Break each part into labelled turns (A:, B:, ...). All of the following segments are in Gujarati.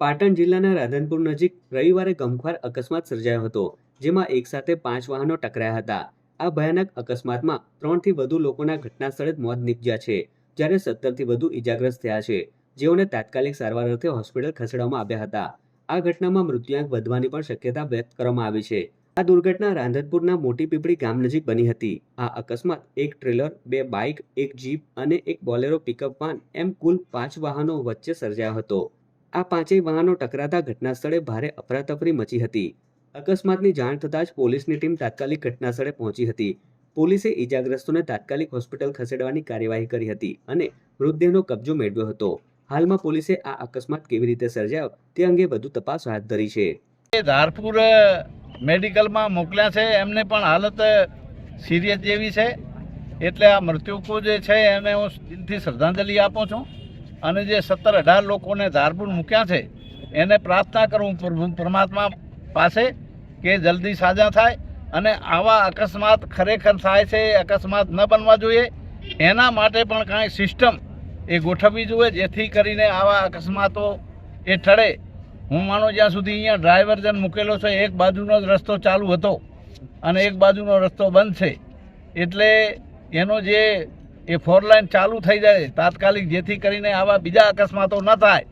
A: પાટણ જિલ્લાના રાધનપુર નજીક રવિવારે ગમખ્વાર અકસ્માત સર્જાયો હતો, જેમાં એકસાથે પાંચ વાહનો ટકરાયા હતા. આ ભયાનક અકસ્માતમાં ત્રણથી વધુ લોકોના ઘટના સ્થળે જ મોત નીપજ્યા છે, જ્યારે સત્તરથી વધુ ઈજાગ્રસ્ત થયા છે. જેઓને તાત્કાલિક સારવાર અર્થે હોસ્પિટલ ખસેડવામાં આવ્યા હતા. આ ઘટનામાં મૃત્યુઆંક વધવાની પણ શક્યતા વ્યક્ત કરવામાં આવી છે. આ દુર્ઘટના રાંધનપુરના મોટી પીપળી ગામ નજીક બની હતી. આ અકસ્માત એક ટ્રેલર, બે બાઇક, એક જીપ અને એક બોલેરો પિકઅપ વાન એમ કુલ પાંચ વાહનો વચ્ચે સર્જાયો હતો. આ પાંચેય વાહનો ટકરાતા ઘટના સ્થળે ભારે અફરાતફરી મચી હતી. અકસ્માતની જાણ થતાં જ પોલીસની ટીમ તાત્કાલિક ઘટના સ્થળે પહોંચી હતી. પોલીસે ઈજાગ્રસ્તોને તાત્કાલિક હોસ્પિટલ ખસેડવાની કાર્યવાહી કરી હતી અને મૃતદેહનો કબજો મેળવ્યો હતો. હાલમાં પોલીસે આ અકસ્માત કેવી રીતે સર્જાયો તે અંગે વધુ તપાસ હાથ ધરી છે.
B: ધારપુર મેડિકલમાં મોકલ્યા છે. એમને પણ હાલત સિરિયસ જેવી છે. એટલે આ મૃત્યુકો જે છે એને હું દિલથી શ્રદ્ધાંજલિ આપું છું. અને જે સત્તર અઢાર લોકોને ધારપુર મૂક્યા છે, એને પ્રાર્થના કરું પ્રભુ પરમાત્મા પાસે કે જલ્દી સાજા થાય અને આવા અકસ્માત ખરેખર થાય છે, અકસ્માત ન બનવા જોઈએ. એના માટે પણ કાંઈ સિસ્ટમ એ ગોઠવવી જોઈએ, જેથી કરીને આવા અકસ્માતો એ ટળે. હું માનું જ્યાં સુધી અહીંયા ડ્રાઈવર જન મૂકેલો છે, એક બાજુનો જ રસ્તો ચાલુ હતો અને એક બાજુનો રસ્તો બંધ છે. એટલે એનો જે એ ફોર લાઈન ચાલુ થઈ જાય તાત્કાલિક, જેથી કરીને આવા બીજા અકસ્માતો ન થાય.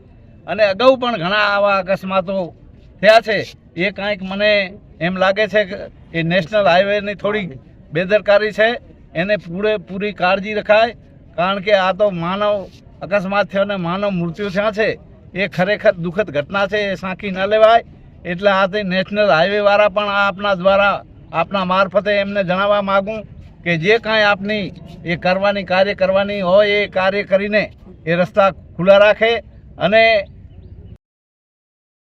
B: અને અગાઉ પણ ઘણા આવા અકસ્માતો થયા છે. એ કાંઈક મને એમ લાગે છે કે એ નેશનલ હાઈવેની થોડી બેદરકારી છે. એને પૂરેપૂરી કાળજી રખાય. કારણ કે આ તો માનવ અકસ્માત થયો અને માનવ મૃત્યુ થયા છે. એ ખરેખર દુઃખદ ઘટના છે, એ સાંખી ન લેવાય. એટલે આ તે નેશનલ હાઈવેવાળા પણ આપના દ્વારા, આપના મારફતે એમને જણાવવા માગું. કે જે કાંઈ આપની એ કરવાની કાર્ય કરવાની હોય એ કાર્ય કરીને એ રસ્તા ખુલ્લા રાખે અને